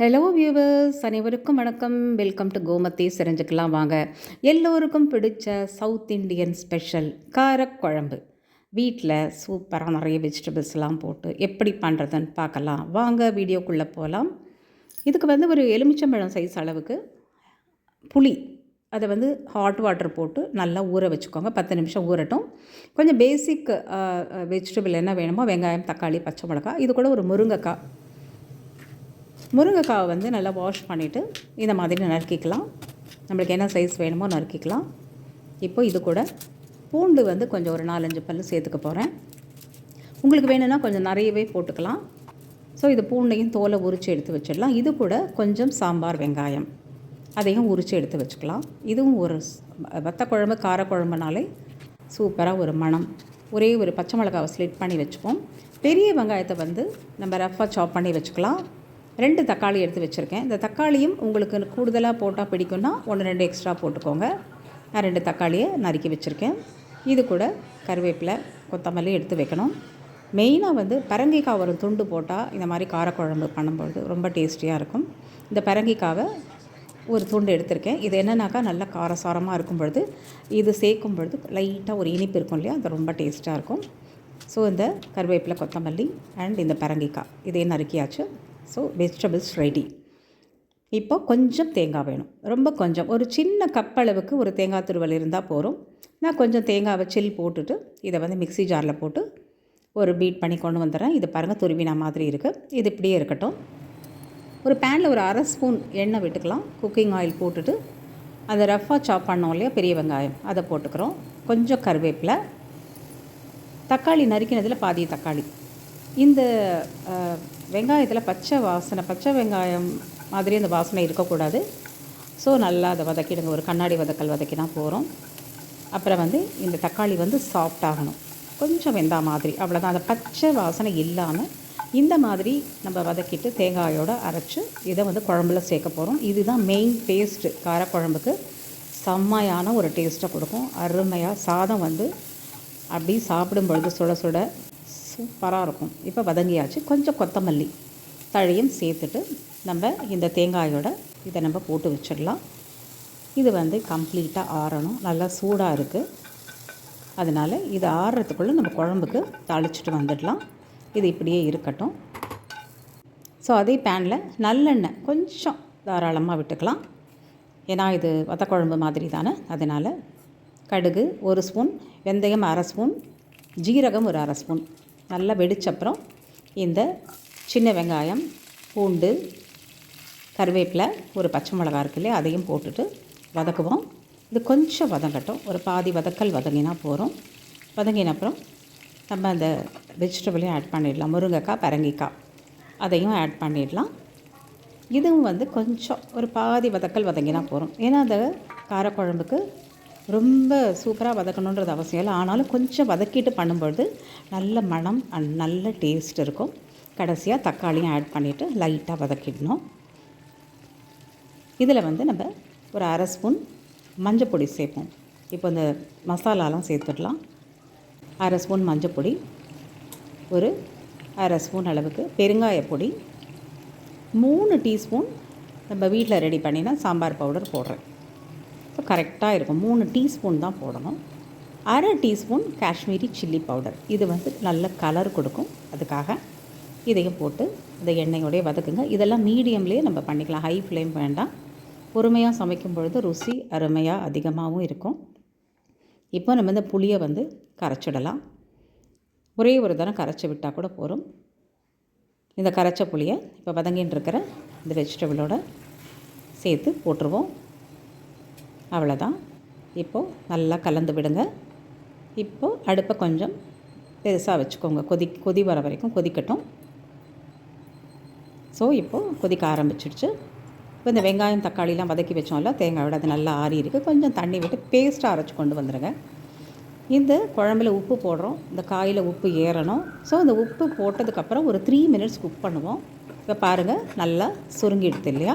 Hello viewers அனைவருக்கும் வணக்கம். Welcome to கோமத்தி செரிஞ்சுக்கலாம் வாங்க. எல்லோருக்கும் பிடிச்ச சவுத் இண்டியன் ஸ்பெஷல் காரக்குழம்பு. வீட்டில் சூப்பராக நிறைய வெஜிடபிள்ஸ்லாம் போட்டு எப்படி பண்ணுறதுன்னு பார்க்கலாம். வாங்க வீடியோக்குள்ளே போகலாம் இதுக்கு வந்து ஒரு எலுமிச்சம்பழம் சைஸ் அளவுக்கு புளி. அதை வந்து ஹாட் வாட்டர் போட்டு நல்லா ஊற வச்சுக்கோங்க. பத்து நிமிஷம் ஊறட்டும். கொஞ்சம் பேசிக் வெஜிடபிள் என்ன வேணுமோ வெங்காயம் தக்காளி பச்சை மிளகாய் இது கூட ஒரு முருங்கைக்காய். முருங்கைக்காவை வந்து நல்லா வாஷ் பண்ணிவிட்டு இந்த மாதிரி நறுக்கிக்கலாம். நம்மளுக்கு என்ன சைஸ் வேணுமோ நறுக்கிக்கலாம். இப்போ இது கூட பூண்டு வந்து கொஞ்சம் ஒரு நாலஞ்சு பல் சேர்த்துக்க போகிறேன் உங்களுக்கு வேணும்னா கொஞ்சம் நிறையவே போட்டுக்கலாம். ஸோ இது பூண்டையும் தோலை உரித்து எடுத்து வச்சிடலாம். இது கூட கொஞ்சம் சாம்பார் வெங்காயம். அதையும் உரித்து எடுத்து வச்சுக்கலாம். இதுவும் ஒரு வத்த குழம்பு காரக்குழம்புனாலே சூப்பராக ஒரு மணம். ஒரே ஒரு பச்சை மிளகாவை ஸ்லிட் பண்ணி வச்சுப்போம். பெரிய வெங்காயத்தை வந்து நம்ம ரஃப்பாக சாப் பண்ணி வச்சுக்கலாம். ரெண்டு தக்காளி எடுத்து வச்சுருக்கேன். இந்த தக்காளியும் உங்களுக்கு கூடுதலாக போட்டால் பிடிக்கும்னா ஒன்று ரெண்டு எக்ஸ்ட்ரா போட்டுக்கோங்க. நான் ரெண்டு தக்காளியை நறுக்கி வச்சுருக்கேன். இது கூட கருவேப்பிலை கொத்தமல்லி எடுத்து வைக்கணும். மெயினாக வந்து பரங்கிக்காய் ஒரு துண்டு போட்டால் இந்த மாதிரி காரக்குழம்பு பண்ணும்பொழுது ரொம்ப டேஸ்டியாக இருக்கும். இந்த பரங்கிக்காவை ஒரு துண்டு எடுத்திருக்கேன். இது என்னென்னாக்கா நல்லா காரசாரமாக இருக்கும் பொழுது இது சேர்க்கும் பொழுது லைட்டாக ஒரு இனிப்பு இருக்கும் இல்லையா? அது ரொம்ப டேஸ்ட்டாக இருக்கும். ஸோ இந்த கருவேப்பிலை கொத்தமல்லி அண்ட் இந்த பரங்கிக்காய் இதே நறுக்கியாச்சு. ஸோ வெஜிடபிள்ஸ் ரெடி இப்போ கொஞ்சம் தேங்காய் வேணும். ரொம்ப கொஞ்சம். ஒரு சின்ன கப் அளவுக்கு ஒரு தேங்காய் துருவல் இருந்தால் போகிறோம் நான் கொஞ்சம் தேங்காவை சில் போட்டுட்டு இதை வந்து மிக்சி ஜாரில் போட்டு ஒரு பீட் பண்ணி கொண்டு வந்துடுறேன். இது பாருங்கள் துருவினா மாதிரி இருக்குது இது இப்படியே இருக்கட்டும். ஒரு பேனில் ஒரு அரை ஸ்பூன் எண்ணெய் விட்டுக்கலாம். குக்கிங் ஆயில் போட்டுட்டு அதை ரஃப்பாக சாப் பண்ணோம் இல்லையா பெரிய வெங்காயம் அதை போட்டுக்கிறோம். கொஞ்சம் கருவேப்பிலை. தக்காளி நறுக்கினதில் பாதி தக்காளி. இந்த வெங்காயத்தில் பச்சை வாசனை பச்சை வெங்காயம் மாதிரி அந்த வாசனை இருக்கக்கூடாது. ஸோ நல்லா அதை வதக்கிடுங்க. ஒரு கண்ணாடி வதக்கல் வதக்கினா போகிறோம் அப்புறம் வந்து இந்த தக்காளி வந்து சாஃப்டாகணும் கொஞ்சம் வெந்தா மாதிரி. அவ்வளோதான் அந்த பச்சை வாசனை இல்லாமல் இந்த மாதிரி நம்ம வதக்கிட்டு தேங்காயோடு அரைச்சி இதை வந்து குழம்புல சேர்க்க போகிறோம் இதுதான் மெயின் டேஸ்ட்டு காரக்குழம்புக்கு செம்மையான ஒரு டேஸ்ட்டை கொடுக்கும். அருமையாக சாதம் வந்து அப்படி சாப்பிடும் பொழுது சுட சுட சூப்பராக இருக்கும் இப்போ வதங்கியாச்சு. கொஞ்சம் கொத்தமல்லி தழையும் சேர்த்துட்டு நம்ம இந்த தேங்காயோட இதை நம்ம போட்டு வச்சிடலாம். இது வந்து கம்ப்ளீட்டாக ஆறணும். நல்லா சூடாக இருக்குது அதனால் இது ஆறுறதுக்குள்ளே நம்ம குழம்புக்கு தாளிச்சிட்டு வந்துடலாம். இது இப்படியே இருக்கட்டும். ஸோ அதே பேனில் நல்லெண்ணெய் கொஞ்சம் தாராளமாக விட்டுக்கலாம். ஏன்னா இது வத்தக்குழம்பு மாதிரி தானே. அதனால் கடுகு ஒரு ஸ்பூன் வெந்தயம் அரை ஸ்பூன் ஜீரகம் ஒரு அரை ஸ்பூன். நல்லா வெடிச்சப்புறம் இந்த சின்ன வெங்காயம் பூண்டு கருவேப்பிலை ஒரு பச்சை மிளகா இருக்கு இல்லையா அதையும் போட்டுட்டு வதக்குவோம். இது கொஞ்சம் வதங்கட்டும். ஒரு பாதி வதக்கல் வதங்கினா போகிறோம் வதங்கின அப்புறம் நம்ம அந்த வெஜிடபிளையும் ஆட் பண்ணிடலாம். முருங்கைக்காய் பரங்கிக்காய் அதையும் ஆட் பண்ணிடலாம். இதுவும் வந்து கொஞ்சம் ஒரு பாதி வதக்கல் வதங்கினா போகிறோம் ஏன்னா அந்த காரக்குழம்புக்கு ரொம்ப சூப்பராக வதக்கணுன்றது அவசியம் இல்லை. ஆனாலும் கொஞ்சம் வதக்கிட்டு பண்ணும்பொழுது நல்ல மனம் அண்ட் நல்ல டேஸ்ட் இருக்கும். கடைசியாக தக்காளியும் ஆட் பண்ணிவிட்டு லைட்டாக வதக்கிடணும். இதில் வந்து நம்ம ஒரு அரை ஸ்பூன் மஞ்சள் பொடி சேர்ப்போம். இப்போ இந்த மசாலாலாம் சேர்த்துடலாம். அரை ஸ்பூன் மஞ்சள் பொடி ஒரு அரை ஸ்பூன் அளவுக்கு பெருங்காய பொடி மூணு டீஸ்பூன் நம்ம வீட்டில் ரெடி பண்ணினா சாம்பார் பவுடர் போடுறேன். ஸோ கரெக்டாக இருக்கும். மூணு டீஸ்பூன் தான் போடணும். அரை டீஸ்பூன் காஷ்மீரி சில்லி பவுடர். இது வந்து நல்ல கலர் கொடுக்கும். அதுக்காக இதையும் போட்டு இந்த எண்ணெயோடய வதக்குங்க. இதெல்லாம் மீடியம்லேயே நம்ம பண்ணிக்கலாம். ஹை ஃப்ளேம் வேண்டாம். பொறுமையாக சமைக்கும் பொழுது ருசி அருமையாக அதிகமாகவும் இருக்கும். இப்போ நம்ம இந்த புளியை வந்து கரைச்சிடலாம். ஒரே ஒரு தரம் கரைச்சி விட்டால் கூட போகும் இந்த கரைச்ச புளியை இப்போ வதங்கின்னு இருக்கிற இந்த வெஜிடபிளோட சேர்த்து போட்டுருவோம். அவ்வளோதான். இப்போது நல்லா கலந்து விடுங்க. இப்போது அடுப்பை கொஞ்சம் பெருசாக வச்சுக்கோங்க. கொதி கொதி வர வரைக்கும் கொதிக்கட்டும். ஸோ இப்போது கொதிக்க ஆரம்பிச்சிடுச்சு. இப்போ இந்த வெங்காயம் தக்காளிலாம் வதக்கி வச்சோம்ல தேங்காயோட அது நல்லா ஆறி இருக்குது கொஞ்சம் தண்ணி விட்டு பேஸ்ட்டாக அரைச்சி கொண்டு வந்துடுங்க இந்த குழம்புல உப்பு போடுறோம். இந்த காயில் உப்பு ஏறணும். ஸோ இந்த உப்பு போட்டதுக்கப்புறம் ஒரு த்ரீ மினிட்ஸ் குக் பண்ணுவோம். இப்போ பாருங்கள் நல்லா சுருங்கிடுது இல்லையா?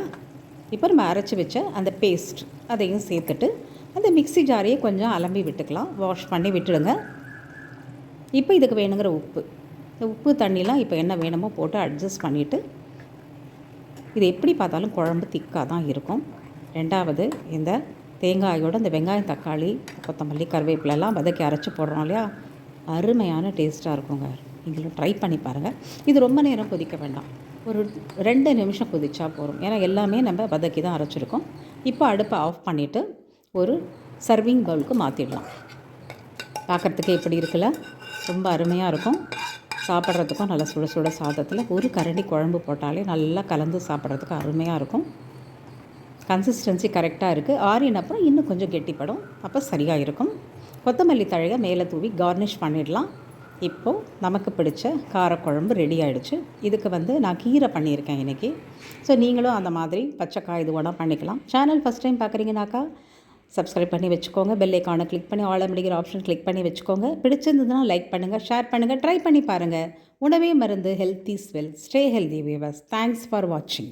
இப்போ நம்ம அரைச்சி வச்ச அந்த பேஸ்ட் அதையும் சேர்த்துட்டு அந்த மிக்சி ஜாரையே கொஞ்சம் அலம்பி விட்டுக்கலாம். வாஷ் பண்ணி விட்டுடுங்க. இப்போ இதுக்கு வேணுங்கிற உப்பு. இந்த உப்பு தண்ணிலாம் இப்போ என்ன வேணுமோ போட்டு அட்ஜஸ்ட் பண்ணிவிட்டு இது எப்படி பார்த்தாலும் குழம்பு திக்காக தான் இருக்கும். ரெண்டாவது இந்த தேங்காயோட இந்த வெங்காயம் தக்காளி கொத்தமல்லி கருவேப்பிலெல்லாம் வதக்கி அரைச்சி போடுறோம் இல்லையா? அருமையான டேஸ்ட்டாக இருக்குங்க. நீங்களும் ட்ரை பண்ணி பாருங்கள் இது ரொம்ப நேரம் கொதிக்க வேண்டாம். ஒரு ரெண்டு நிமிஷம் கொதிச்சா போதும். ஏன்னா எல்லாமே நம்ம வதக்கி தான் அரைச்சிருக்கோம். இப்போ அடுப்பை ஆஃப் பண்ணிவிட்டு ஒரு சர்விங் பவுலுக்கு மாற்றிடலாம் பார்க்குறதுக்கு எப்படி இருக்குல்ல? ரொம்ப அருமையாக இருக்கும். சாப்பிட்றதுக்கும் நல்லா சுட சுட சாதத்தில் ஒரு கரண்டி குழம்பு போட்டாலே நல்லா கலந்து சாப்பிட்றதுக்கு அருமையாக இருக்கும். கன்சிஸ்டன்சி கரெக்டாக இருக்குது ஆறின அப்புறம் இன்னும் கொஞ்சம் கெட்டிப்படும். அப்போ சரியாக இருக்கும். கொத்தமல்லி தழையை மேலே தூவி கார்னிஷ் பண்ணிடலாம். இப்போது நமக்கு பிடிச்ச காரக்குழம்பு ரெடி ஆகிடுச்சு இதுக்கு வந்து நான் கீரை பண்ணியிருக்கேன் இன்றைக்கி ஸோ நீங்களும் அந்த மாதிரி பச்சைக்காய் இது பண்ணிக்கலாம். சேனல் ஃபஸ்ட் டைம் பார்க்குறீங்கனாக்கா சப்ஸ்கிரைப் பண்ணி வச்சுக்கோங்க. பெல் ஐக்கானை கிளிக் பண்ணி ஆல் அப்படிங்கிற ஆப்ஷன் கிளிக் பண்ணி வச்சுக்கோங்க. பிடிச்சிருந்ததுன்னா லைக் பண்ணுங்கள் ஷேர் பண்ணுங்கள் ட்ரை பண்ணி பாருங்கள் உணவே மருந்து health is wealth stay healthy viewers thanks for வாட்சிங்